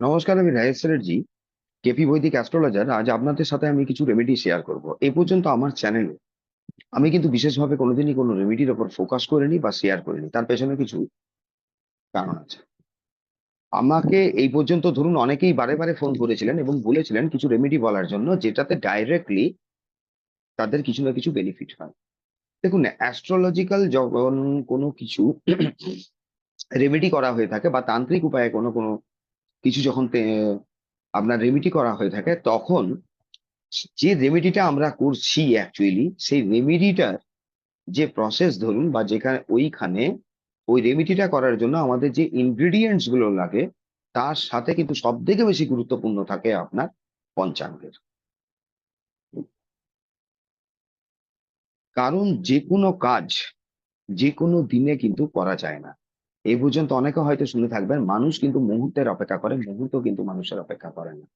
নমস্কার, আমি রাজেশ্বরের জি কেপি বৈদিক অ্যাস্ট্রোলজার। আজ আপনাদের সাথে আমি কিছু রেমেডি শেয়ার করব। এই পর্যন্ত আমার চ্যানেলে আমি কিন্তু বিশেষভাবে কোনোদিনই কোনো রেমেডির ওপর ফোকাস করিনি বা শেয়ার করিনি। তার পেছনে কিছু কারণ আছে। আমাকে এই পর্যন্ত ধরুন অনেকেই বারে বারে ফোন করেছিলেন এবং বলেছিলেন কিছু রেমেডি বলার জন্য যেটাতে ডাইরেক্টলি তাদের কিছু না কিছু বেনিফিট হয়। দেখুন অ্যাস্ট্রোলজিক্যাল যখন কোনো কিছু রেমেডি করা হয়ে থাকে বা তান্ত্রিক উপায়ে কোনো কোনো কিছু যখন আপনার রেমিডি করা হয়ে থাকে, তখন যে রেমিডিটা আমরা করছি অ্যাকচুয়ালি সেই রেমিডিটার যে প্রসেস ধরুন বা যেখানে, ওইখানে ওই রেমিডিটা করার জন্য আমাদের যে ইনগ্রিডিয়েন্টসগুলো লাগে, তার সাথে কিন্তু সব থেকে বেশি গুরুত্বপূর্ণ থাকে আপনার পঞ্চাঙ্গের। কারণ যে কোনো কাজ যে কোনো দিনে কিন্তু করা যায় না। এই পর্যন্ত অনেকে হয়তো শুনে থাকবেন, মানুষ কিন্তু মুহূর্তের অপেক্ষা করে, মুহূর্ত কিন্তু মানুষের অপেক্ষা করে না।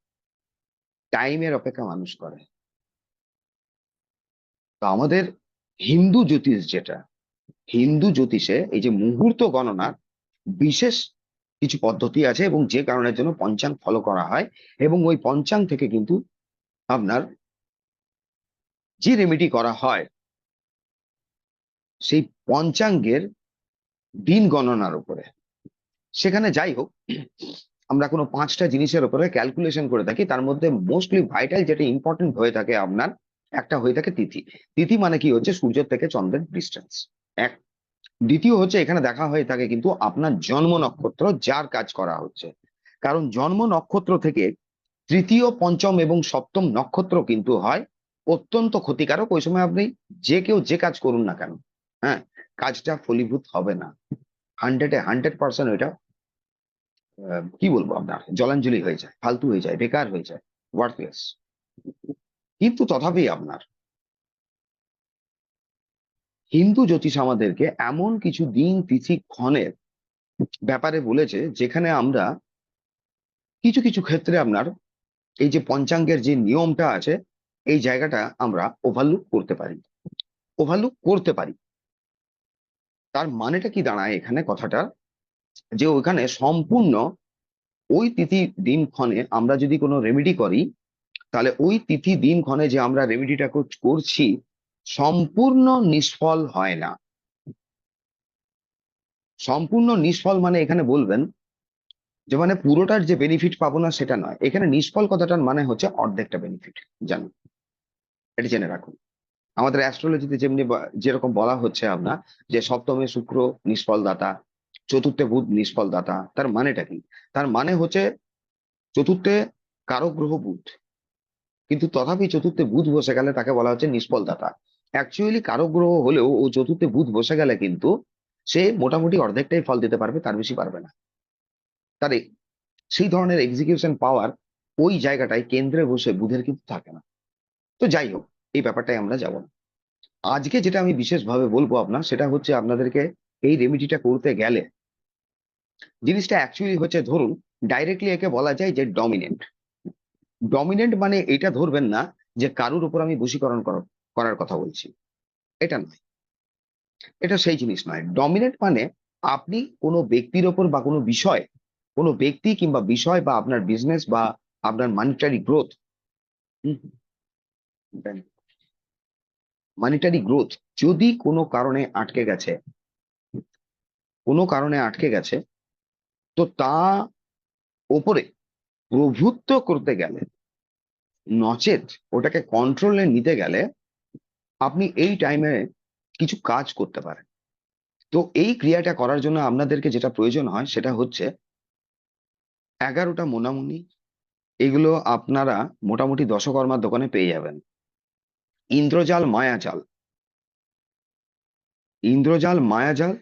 টাইমের অপেক্ষা মানুষ করে। তো আমাদের হিন্দু জ্যোতিষ যেটা, হিন্দু জ্যোতিষে এই যে মুহূর্ত গণনার বিশেষ কিছু পদ্ধতি আছে এবং যে কারণের জন্য পঞ্চাং ফলো করা হয় এবং ওই পঞ্চাং থেকে কিন্তু আপনার যে রেমেডি করা হয়, সেই পঞ্চাঙ্গের দিন গণনার উপরে। সেখানে যাই হোক, আমরা কোনো পাঁচটা জিনিসের উপরে ক্যালকুলেশন করে থাকি, তার মধ্যে মোস্টলি ভাইটাল যেটা ইম্পর্টেন্ট হয়ে থাকে আপনার, একটা হয়ে থাকে তিথি। তিথি মানে কি হচ্ছে? সূর্য থেকে চন্দ্রের ডিস্টেন্স এক। দ্বিতীয় হচ্ছে, এখানে দেখা হয়ে থাকে কিন্তু আপনার জন্ম নক্ষত্র যার কাজ করা হচ্ছে। কারণ জন্ম নক্ষত্র থেকে তৃতীয়, পঞ্চম এবং সপ্তম নক্ষত্র কিন্তু হয় অত্যন্ত ক্ষতিকারক। ওই সময় আপনি যে কেউ যে কাজ করুন না কেন হ্যাঁ? কাজটা ফলীভূত হবে না। হান্ড্রেডে হান্ড্রেড পার্সেন্ট ওইটা কি বলব আপনার জলাঞ্জলি হয়ে যায়, ফালতু হয়ে যায়, বেকার হয়ে যায় ওয়ার্থলেস কিন্তু তথাপি আপনার হিন্দু জ্যোতিষ আমাদেরকে এমন কিছু দিন, তিথি, ক্ষণের ব্যাপারে বলেছে, যেখানে আমরা কিছু কিছু ক্ষেত্রে আপনার এই যে পঞ্চাঙ্গের যে নিয়মটা আছে, এই জায়গাটা আমরা ওভারলুক করতে পারি। ওভারলুক করতে পারি। তার মানেটা কি দাঁড়ায় এখানে কথাটা? যে ওইখানে সম্পূর্ণ ওই তিথি দিন ক্ষণে আমরা যদি কোনো রেমেডি করি, তাহলে ওই তিথি দিন ক্ষণে যে আমরা রেমেডিটা করছি, সম্পূর্ণ নিষ্ফল হয় না। সম্পূর্ণ নিষ্ফল মানে এখানে বলবেন যে মানে পুরোটার যে বেনিফিট পাবো না সেটা নয়। এখানে নিষ্ফল কথাটার মানে হচ্ছে অর্ধেকটা বেনিফিট জানুন। এটা জেনে রাখুন। আমাদের অ্যাস্ট্রোলজিতে যেমনি যেরকম বলা হচ্ছে আমরা, যে সপ্তমে শুক্র নিষ্ফল দাতা চতুর্থে বুধ নিষ্ফল দাতা তার মানেটা কি? তার মানে হচ্ছে চতুর্থে কারক গ্রহ বুধ। কিন্তু তথাপি চতুর্থে বুধ বসে গেলে তাকে বলা হচ্ছে নিষ্ফল দাতা অ্যাকচুয়ালি কারক গ্রহ হলেও ও চতুর্থে বুধ বসে গেলে কিন্তু সে মোটামুটি অর্ধেকটাই ফল দিতে পারবে, তার বেশি পারবে না। তার সেই ধরনের এক্সিকিউশন পাওয়ার ওই জায়গাটায় কেন্দ্রে বসে বুধের কিন্তু থাকে না। তো যাই হোক এই ব্যাপারটাই আমরা যাব না। আজকে যেটা আমি বিশেষভাবে বলব আপনার, সেটা হচ্ছে আপনাদেরকে এই রেমিডিটা করতে গেলে জিনিসটা অ্যাকচুয়ালি হচ্ছে ধরুন ডাইরেক্টলি একে বলা যায় যে ডমিনেন্ট ডমিনেন্ট মানে এটা ধরবেন না যে কারুর উপর আমি বশীকরণ করার কথা বলছি। এটা নয়। এটা সেই জিনিস নয়। ডমিনেন্ট মানে আপনি কোনো ব্যক্তির ওপর বা কোনো বিষয়, কোনো ব্যক্তি কিংবা বিষয় বা আপনার বিজনেস বা আপনার মানিটারি গ্রোথ মানিটারি গ্রোথ যদি কোনো কারণে আটকে গেছে, কোনো কারণে আটকে গেছে, তো তা ওপরে প্রভুত্ব করতে গেলে, নচেত ওটাকে কন্ট্রোলে নিতে গেলে আপনি এই টাইমে কিছু কাজ করতে পারেন। তো এই ক্রিয়াটা করার জন্য আপনাদেরকে যেটা প্রয়োজন হয় সেটা হচ্ছে এগারোটা মোনামুনি, এগুলো আপনারা মোটামুটি দশকর্মার দোকানে পেয়ে যাবেন। ইন্দ্রজাল, মায়াজাল। ইন্দ্রজাল, মায়াজাল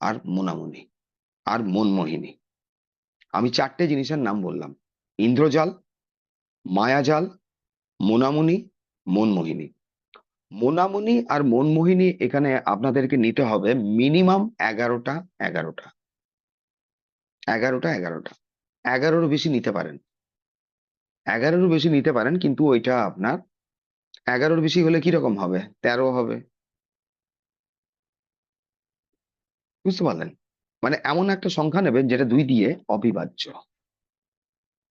আর মোনামুনি আর মনমোহিনী। আমি চারটে জিনিসের নাম বললাম। ইন্দ্রজাল, মায়াজাল মোনামুনি মনমোহিনী। মোনামুনি আর মনমোহিনী এখানে আপনাদেরকে নিতে হবে মিনিমাম এগারোটা এগারোটা। এগারোটা এগারোটা। এগারোর বেশি নিতে পারেন। এগারোর বেশি নিতে পারেন, কিন্তু ওইটা আপনার এগারোর বেশি হলে কীরকম হবে? তেরো হবে। বুঝতে পারলেন? মানে এমন একটা সংখ্যা নেবেন যেটা দুই দিয়ে অবিভাজ্য।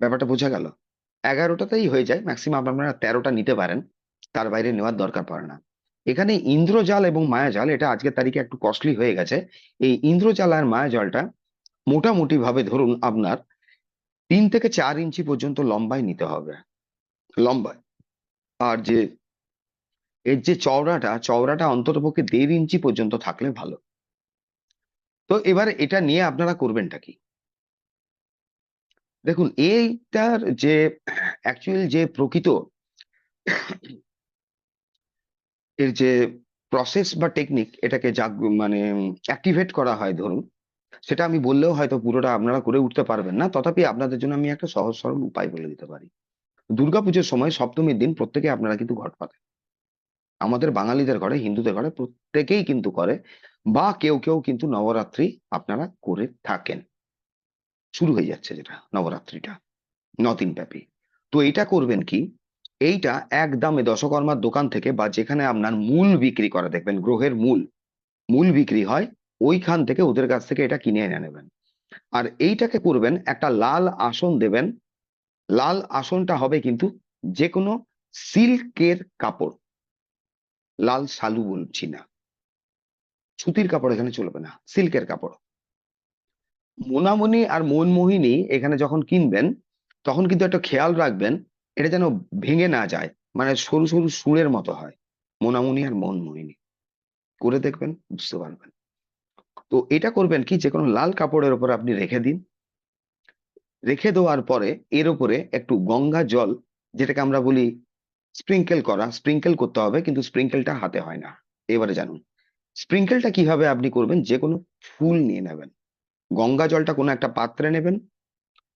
ব্যাপারটা বোঝা গেল। এগারোটাতেই হয়ে যায় ম্যাক্সিমাম আপনারা তেরোটা নিতে পারেন, তার বাইরে নেওয়ার দরকার পড়ে না। এখানে ইন্দ্রজাল এবং মায়াজাল, এটা আজকের তারিখে একটু কস্টলি হয়ে গেছে। এই ইন্দ্রজাল আর মায়াজালটা মোটামুটি ভাবে ধরুন আপনার তিন থেকে চার ইঞ্চি পর্যন্ত লম্বায় নিতে হবে। লম্বায়। আর যে এর যে চওড়াটা চওড়াটা অন্ততপক্ষে দেড় ইঞ্চি পর্যন্ত থাকলে ভালো। তো এবার এটা নিয়ে আপনারা করবেনটা কি? দেখুন, এইটার যে অ্যাকচুয়াল যে প্রকৃত এর যে প্রসেস বা টেকনিক এটাকে জাগ মানে অ্যাক্টিভেট করা হয় ধরুন, সেটা আমি বললেও হয়তো পুরোটা আপনারা করে উঠতে পারবেন না। তথাপি আপনাদের জন্য আমি একটা সহজ সরল উপায় বলে দিতে পারি। দুর্গাপুজোর সময় সপ্তমীর দিন প্রত্যেকে আপনারা কিন্তু ঘট পাতেন আমাদের বাঙালিদের ঘরে, হিন্দুদের ঘরে প্রত্যেকেই কিন্তু করে বা কেউ কেউ কিন্তু নবরাত্রি আপনারা করে থাকেন। শুরু হয়ে যাচ্ছে যেটা নবরাত্রিটা দিন ব্যাপী। তো এটা করবেন কি? এইটা একদমে দশকর্মার দোকান থেকে বা যেখানে আপনার মূল বিক্রি করা, দেখবেন গ্রহের মূল মূল বিক্রি হয়, ওইখান থেকে ওদের কাছ থেকে এটা কিনে এনে নেবেন। আর এইটাকে করবেন, একটা লাল আসন দেবেন। লাল আসনটা হবে কিন্তু যে কোনো সিল্কের কাপড়। লাল শালু বলছি না সুতির কাপড় এখানে চলবে না, সিল্কের কাপড়। মোনামণি আর মনমোহিনী এখানে যখন কিনবেন, তখন কিন্তু একটা খেয়াল রাখবেন, এটা যেন ভেঙে না যায় মানে সরু সরু সুরের মতো হয়, মোনামণি আর মনমোহিনী। করে দেখবেন, বুঝতে পারবেন। তো এটা করবেন কি যে কোনো লাল কাপড়ের উপর আপনি রেখে দিন। রেখে দেওয়ার পরে এর উপরে একটু গঙ্গা জল, যেটাকে আমরা বলি স্প্রিঙ্কেল করা স্প্রিঙ্কেল করতে হবে, কিন্তু স্প্রিঙ্কেলটা হাতে হয় না। এবারে জানুন স্প্রিঙ্কেলটা কীভাবে আপনি করবেন? যে কোনো ফুল নিয়ে নেবেন। গঙ্গা জলটা কোনো একটা পাত্রে নেবেন,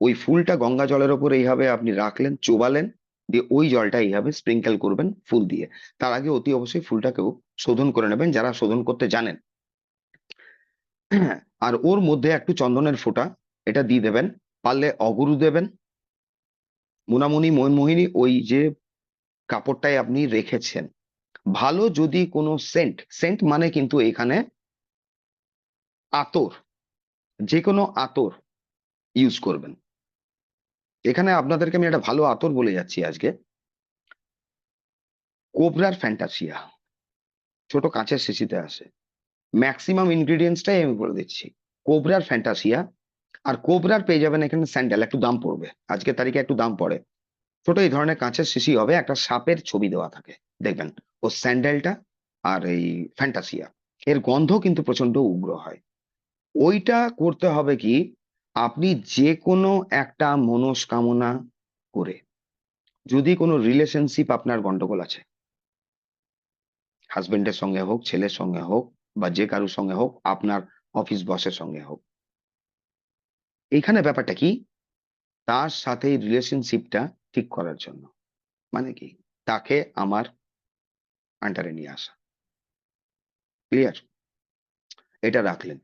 ওই ফুলটা গঙ্গা জলের ওপর এইভাবে আপনি রাখলেন, চোবালেন, দিয়ে ওই জলটা এইভাবে স্প্রিঙ্কেল করবেন ফুল দিয়ে। তার আগে অতি অবশ্যই ফুলটাকেও শোধন করে নেবেন, যারা শোধন করতে জানেন। আর ওর মধ্যে একটু চন্দনের ফোঁটা, এটা দিয়ে দেবেন। পারলে অগুরু দেবেন। মুনামুনি মনমোহিনী ওই যে কাপড়টাই আপনি রেখেছেন। ভালো যদি কোনো সেন্ট সেন্ট মানে কিন্তু এখানে আতর। যে কোনো আতর ইউজ করবেন। এখানে আপনাদেরকে আমি একটা ভালো আতর বলে যাচ্ছি আজকে। কোবরার ফ্যান্টাসিয়া ছোট কাঁচের শিশিতে আসে। ম্যাক্সিমাম ইনগ্রিডিয়েন্টসটাই আমি বলে দিচ্ছি। কোবরার ফ্যান্টাসিয়া আর কোবরার পেয়ে যাবেন এখানে স্যান্ডেল একটু দাম পড়বে। আজকের তারিখে একটু দাম পড়ে। ছোট এই ধরনের কাঁচের শিশি হবে, একটা সাপের ছবি দেওয়া থাকে। দেখবেন, ও স্যান্ডেলটা আর এই ফ্যান্টাসিয়া। এর গন্ধ কিন্তু প্রচণ্ড উগ্র হয়। ওইটা করতে হবে কি, আপনি যে কোনো একটা মনস্কামনা করে, যদি কোনো রিলেশনশিপ আপনার গন্ডগোল আছে হাজবেন্ডের সঙ্গে হোক, ছেলের সঙ্গে হোক, বা যে কারোর সঙ্গে হোক, আপনার অফিস বসের সঙ্গে হোক। এইখানে ব্যাপারটা কি, তার সাথে রিলেশনশিপটা ঠিক করার জন্য। মানে কি? তাকে আমার আন্ডারে নিয়ে আসা। ক্লিয়ার এটা রাখলেন।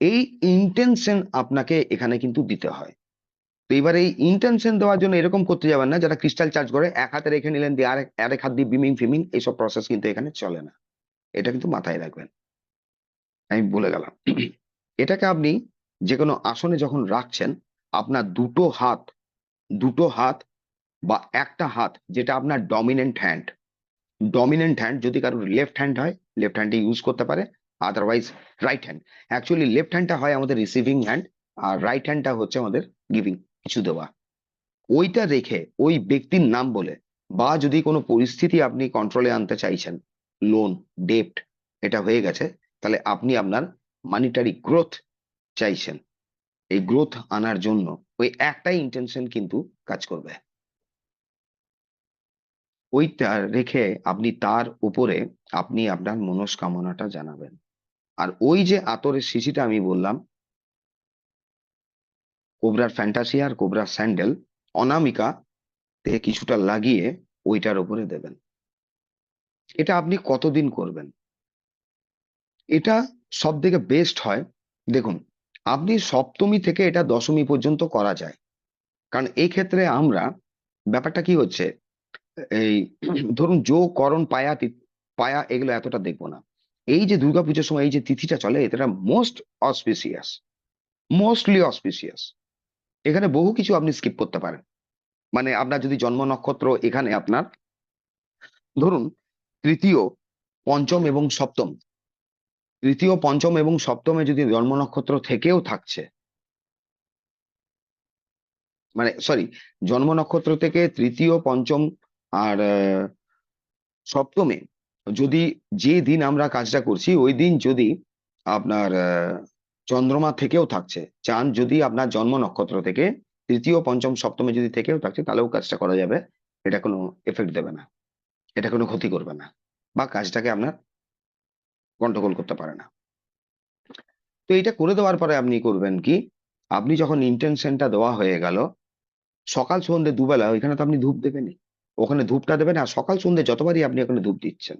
এই ইন্টেনশন আপনাকে এখানে কিন্তু দিতে হয়। তো এবার এই ইন্টেনশন দেওয়ার জন্য এরকম করতে যাবেন না, যারা ক্রিস্টাল চার্জ করে, এক হাতে রেখে নিলেন দিয়ে আরেক আরেক হাত দিয়ে বিমিং ফিমিং এইসব প্রসেস কিন্তু এখানে চলে না। এটা কিন্তু মাথায় রাখবেন। আমি বলে গেলাম। এটাকে আপনি যে কোনো আসনে যখন রাখছেন, আপনার দুটো হাত দুটো হাত বা একটা হাত যেটা আপনার ডমিনেন্ট হ্যান্ড ডমিনেন্ট হ্যান্ড যদি কারোর লেফট হ্যান্ড হয় লেফট হ্যান্ডে ইউজ করতে পারে otherwise right hand actually left হ্যান্ডটা হয় আমাদের রিসিভিং হ্যান্ড আর রাইট হ্যান্ডটা হচ্ছে আমাদের গিভিং কিছু দেওয়া। ওইটা রেখে ওই ব্যক্তির নাম বলে বা যদি কোনো পরিস্থিতি আপনি কন্ট্রোলে আনতে চাইছেন লোন ডেপ্ট এটা হয়ে গেছে, তাহলে আপনি আপনার মানিটারি গ্রোথ চাইছেন। এই গ্রোথ আনার জন্য ওই একটাই ইন্টেনশন কিন্তু কাজ করবে। ওইটা রেখে আপনি তার উপরে আপনি আপনার মনস্কামনাটা জানাবেন। আর ওই যে আতরের শিশিটা আমি বললাম, কোবরার ফ্যান্টাসি আর কোবরার স্যান্ডেল অনামিকা থেকে কিছুটা লাগিয়ে ওইটার উপরে দেবেন। এটা আপনি কতদিন করবেন? এটা সব থেকে বেস্ট হয়। দেখুন, আপনি সপ্তমী থেকে এটা দশমী পর্যন্ত করা যায়। কারণ এই ক্ষেত্রে আমরা, ব্যাপারটা কি হচ্ছে এই ধরুন জো করণ পায়া পায়া এগুলো এতটা দেখব না। এই যে দুর্গাপুজোর সময় এই যে তিথিটা চলে এটা মোস্ট অসপিসিয়াস মোস্টলি অসপিসিয়াস এখানে বহু কিছু আপনি স্কিপ করতে পারেন। মানে আপনার যদি জন্ম নক্ষত্র এখানে আপনার, ধরুন তৃতীয় পঞ্চম এবং সপ্তম, তৃতীয়, পঞ্চম এবং সপ্তমে যদি জন্ম নক্ষত্র থেকেও থাকছে মানে সরি জন্ম নক্ষত্র থেকে তৃতীয়, পঞ্চম আর সপ্তমে যদি যে দিন আমরা কাজটা করছি, ওই দিন যদি আপনার চন্দ্রমা থেকেও থাকছে, চাঁদ যদি আপনার জন্ম নক্ষত্র থেকে, তৃতীয়, পঞ্চম, সপ্তমে যদি থেকেও থাকছে, তাহলেও কাজটা করা যাবে। এটা কোনো এফেক্ট দেবে না। এটা কোনো ক্ষতি করবে না বা কাজটাকে আপনার গন্ডগোল করতে পারে না। তো এটা করে দেওয়ার পরে আপনি করবেন কি, আপনি যখন ইন্টেনশনটা দেওয়া হয়ে গেল, সকাল সন্ধ্যে দুবেলা, ওইখানে তো আপনি ধূপ দেবেনই। ওখানে ধূপটা দেবেন আর সকাল সন্ধ্যে যতবারই আপনি ওখানে ধূপ দিচ্ছেন,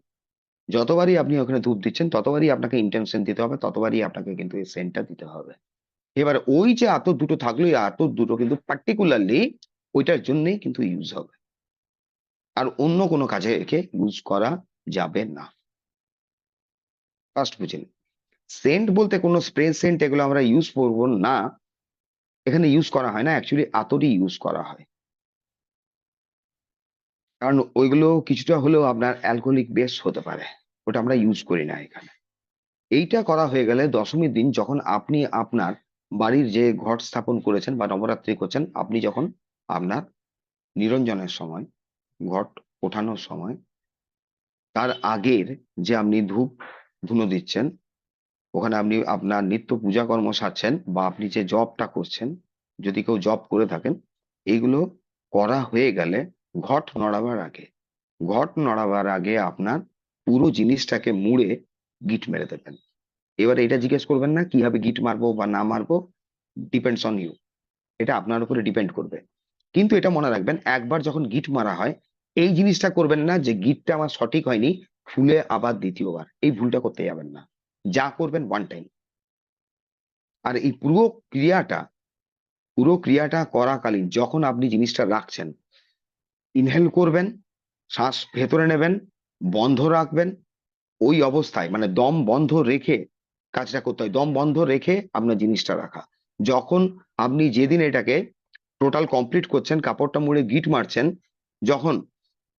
যতবারই আপনি ওখানে ধূপ দিচ্ছেন, ততবারই আপনাকে ইন্টেনশন দিতে হবে, ততবারই আপনাকে কিন্তু এই সেন্টটা দিতে হবে। এবার ওই যে এত দুটো থাকল, এই দুটো কিন্তু পার্টিকুলারলি ওইটার জন্যই কিন্তু ইউজ হবে। আর অন্য কোনো কাজে একে ইউজ করা যাবে না। ফার্স্ট বুঝেন সেন্ট বলতে কোনো স্প্রে সেন্ট এগুলো আমরা ইউজ করব না। এখানে ইউজ করা হয় না অ্যাকচুয়ালি আতরই ইউজ করা হয়। কারণ ওইগুলো কিছুটা হলেও আপনার অ্যালকোহলিক বেস হতে পারে। ওটা আমরা ইউজ করি না এখানে। এইটা করা হয়ে গেলে দশমীর দিন যখন আপনি আপনার বাড়ির যে ঘট স্থাপন করেছেন বা নবরাত্রি করছেন, আপনি যখন আপনার নিরঞ্জনের সময়, ঘট ওঠানোর সময়, তার আগের যে আপনি ধূপ ধুনো দিচ্ছেন, ওখানে আপনি আপনার নিত্য পূজা কর্ম সারছেন বা আপনি যে জবটা করছেন, যদি কেউ জব করে থাকেন, এইগুলো করা হয়ে গেলে ঘট নড়াবার আগে, ঘট নড়াবার আগে আপনার পুরো জিনিসটাকে মুড়ে গিট মেরে দেবেন। এবার এটা জিজ্ঞেস করবেন না, কীভাবে গিট মারবো বা না মারবো ডিপেন্ডস অন ইউ এটা আপনার উপরে ডিপেন্ড করবে। কিন্তু এটা মনে রাখবেন, একবার যখন গিট মারা হয়, এই জিনিসটা করবেন না যে গিটটা আমার সঠিক হয়নি ফুলে আবার দ্বিতীয়বার। এই ভুলটা করতে যাবেন না। যা করবেন ওয়ান টাইম আর এই পুরো ক্রিয়াটা পুরো ক্রিয়াটা করাকালীন যখন আপনি জিনিসটা রাখছেন ইনহেল করবেন, শ্বাস ভেতরে নেবেন, বন্ধ রাখবেন, ওই অবস্থায় মানে দম বন্ধ রেখে কাজটা করতে হয়। দম বন্ধ রেখে আপনার জিনিসটা রাখা। যখন আপনি যেদিন এটাকে টোটাল কমপ্লিট করছেন, কাপড়টা মুড়ে গিট মারছেন, যখন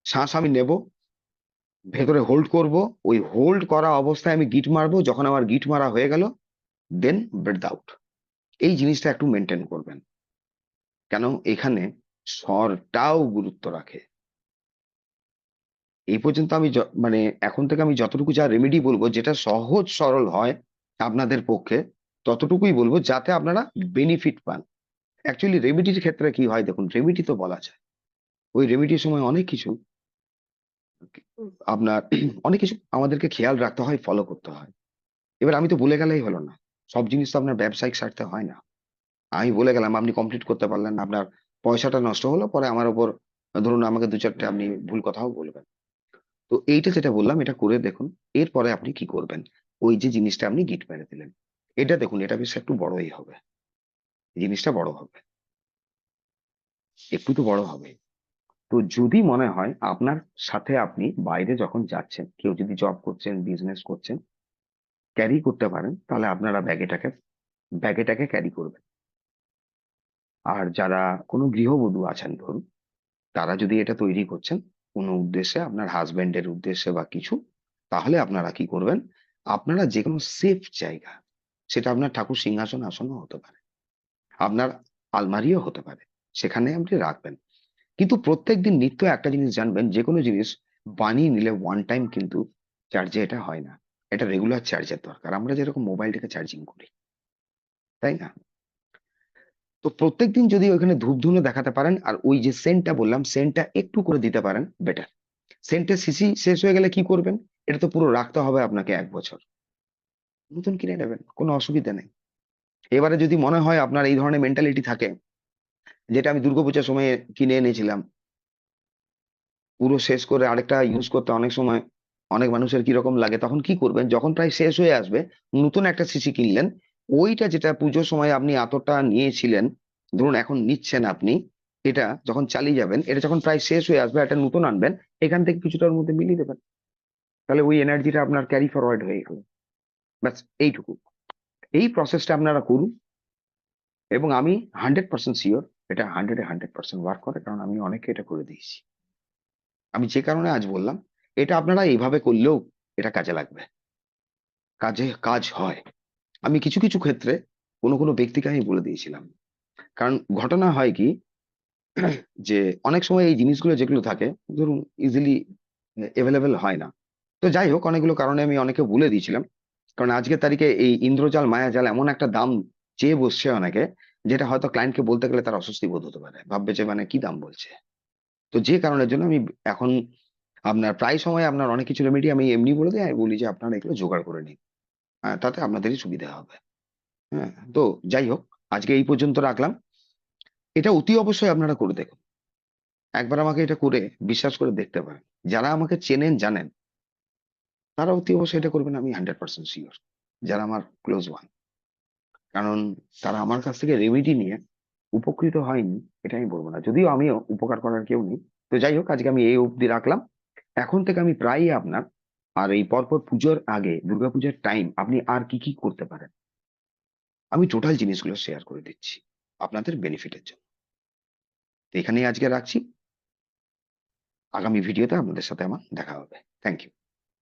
শ্বাস আমি নেব, ভেতরে হোল্ড করব, ওই হোল্ড করা অবস্থায় আমি গিট মারবো, যখন আমার গিট মারা হয়ে গেল দেন ব্রেথ আউট এই জিনিসটা একটু মেনটেন করবেন। কেন? এখানে স্বরটাও গুরুত্ব রাখে। এই পর্যন্ত আমি মানে এখন থেকে আমি যতটুকু যা রেমেডি বলব, যেটা সহজ সরল হয় আপনাদের পক্ষে, ততটুকুই বলব যাতে আপনারা বেনিফিট পান। অ্যাকচুয়ালি রেমেডির ক্ষেত্রে কি হয় দেখুন রেমেডি তো বলা যায়। ওই রেমেডির সময় অনেক কিছু আপনার অনেক কিছু আমাদেরকে খেয়াল রাখতে হয় ফলো করতে হয়। এবার আমি তো বলে গেলেই হলো না। সব জিনিস তো আপনার ব্যবসায়িক স্বার্থে হয় না। আমি বলে গেলাম, আপনি কমপ্লিট করতে পারলেন, আপনার পয়সাটা নষ্ট হলো, পরে আমার উপর ধরুন আমাকে দু চারটে আপনি ভুল কথাও বলবেন। তো এইটা যেটা বললাম, এটা করে দেখুন, এরপরে আপনি কি করবেন? ওই যে জিনিসটা আপনি গিট মেরে দিলেন, এটা দেখুন, এটা বেশ একটু বড়ই হবে। জিনিসটা বড় হবে। একটু তো বড় হবে। তো যদি মনে হয় আপনার সাথে আপনি বাইরে যখন যাচ্ছেন, কেউ যদি জব করছেন বিজনেস করছেন ক্যারি করতে পারেন, তাহলে আপনারা ব্যাগেটাকে ব্যাগেটাকে ক্যারি করবেন। আর যারা কোনো গৃহবধূ আছেন ধরুন, তারা যদি এটা তৈরি করছেন কোনো উদ্দেশ্যে, আপনার হাজবেন্ডের উদ্দেশ্যে বা কিছু, তাহলে আপনারা কি করবেন? আপনারা যে কোনো সেফ জায়গা, সেটা আপনার ঠাকুর সিংহাসন আসনও হতে পারে, আপনার আলমারিও হতে পারে, সেখানে আপনি রাখবেন। কিন্তু প্রত্যেকদিন নিত্য একটা জিনিস জানবেন যে কোনো জিনিস বানিয়ে নিলে ওয়ান টাইম কিন্তু চার্জে এটা হয় না। এটা রেগুলার চার্জের দরকার। আমরা যেরকম মোবাইলটাকে চার্জিং করি, তাই না? তো প্রত্যেকদিন যদি ওইখানে ধূপ ধুনো দেখাতে পারেন, আর ওই যে সেন্টটা বললাম সেন্টটা একটু করে দিতে পারেন বেটার সেন্টের সিসি শেষ হয়ে গেলে কি করবেন? এটা তো পুরো রাখতে হবে আপনাকে এক বছর। নতুন কিনে নেবেন, কোনো অসুবিধা নেই। এবারে যদি মনে হয় আপনার এই ধরনের মেন্টালিটি থাকে, যেটা আমি দুর্গাপূজার সময় কিনে এনেছিলাম, পুরো শেষ করে আরেকটা ইউজ করতে অনেক সময়, অনেক মানুষের কীরকম লাগে, তখন কি করবেন? যখন প্রায় শেষ হয়ে আসবে, নতুন একটা সিসি কিনলেন ওইটা যেটা পুজোর সময় আপনি এতটা নিয়েছিলেন, ধরুন এখন নিচ্ছেন আপনি, এটা যখন চালিয়ে যাবেন, এটা যখন প্রায় শেষ হয়ে আসবে, একটা নতুন আনবেন, এখান থেকে কিছুটার মধ্যে মিলিয়ে দেবেন। তাহলে ওই এনার্জিটা আপনার ক্যারি ফরওয়ার্ড হয়ে গেল। ব্যাস, এইটুকু। এই প্রসেসটা আপনারা করুন। এবং আমি হান্ড্রেড পার্সেন্ট শিওর এটা হান্ড্রেড হান্ড্রেড পার্সেন্ট ওয়ার্ক করে, কারণ আমি অনেকে এটা করে দিয়েছি। আমি যে কারণে আজ বললাম, এটা আপনারা এইভাবে করলেও এটা কাজে লাগবে। কাজে, কাজ হয়। আমি কিছু কিছু ক্ষেত্রে কোনো কোনো ব্যক্তিকে আমি বলে দিয়েছিলাম। কারণ ঘটনা হয় কি, যে অনেক সময় এই জিনিসগুলো যেগুলো থাকে, ধরুন ইজিলি অ্যাভেলেবেল হয় না। তো যাই হোক, অনেকগুলো কারণে আমি অনেকে বলে দিয়েছিলাম। কারণ আজকের তারিখে এই ইন্দ্রজাল, মায়াজাল এমন একটা দাম চেয়ে বসছে অনেকে, যেটা হয়তো ক্লায়েন্টকে বলতে গেলে তার অস্বস্তি বোধ হতে পারে। ভাববে যে মানে কি দাম বলছে? তো যে কারণের জন্য আমি এখন আপনার প্রায় সময় আপনার অনেক কিছু রেমেডি আমি এমনি বলে দিই, আমি বলি যে, আপনারা এগুলো জোগাড় করে নিন। তাতে আপনাদেরই সুবিধা হবে। হ্যাঁ তো যাই হোক, আজকে এই পর্যন্ত রাখলাম। এটা অতি অবশ্যই আপনারা করে দেখুন। একবার আমাকে এটা করে বিশ্বাস করে দেখতে পারেন। যারা আমাকে চেনেন, জানেন, তারা অতি অবশ্যই এটা করবেন, আমি হান্ড্রেড পার্সেন্ট শিওর, যারা আমার ক্লোজ ওয়ান। কারণ তারা আমার কাছ থেকে রেমেডি নিয়ে উপকৃত হয়নি, এটা আমি বলব না। যদিও আমিও উপকার করার কেউ নেই। তো যাই হোক, আজকে আমি এই অবধি রাখলাম। এখন থেকে আমি প্রায়ই আপনার আর এই পরপর পুজোর আগে, দুর্গাপূজার টাইম আপনি আর কি কি করতে পারেন? আমি টোটাল জিনিসগুলো শেয়ার করে দিচ্ছি আপনাদের বেনিফিটের জন্য। তো এখানেই আজকে রাখছি। আগামী ভিডিওতে আপনাদের সাথে আমার দেখা হবে। Thank you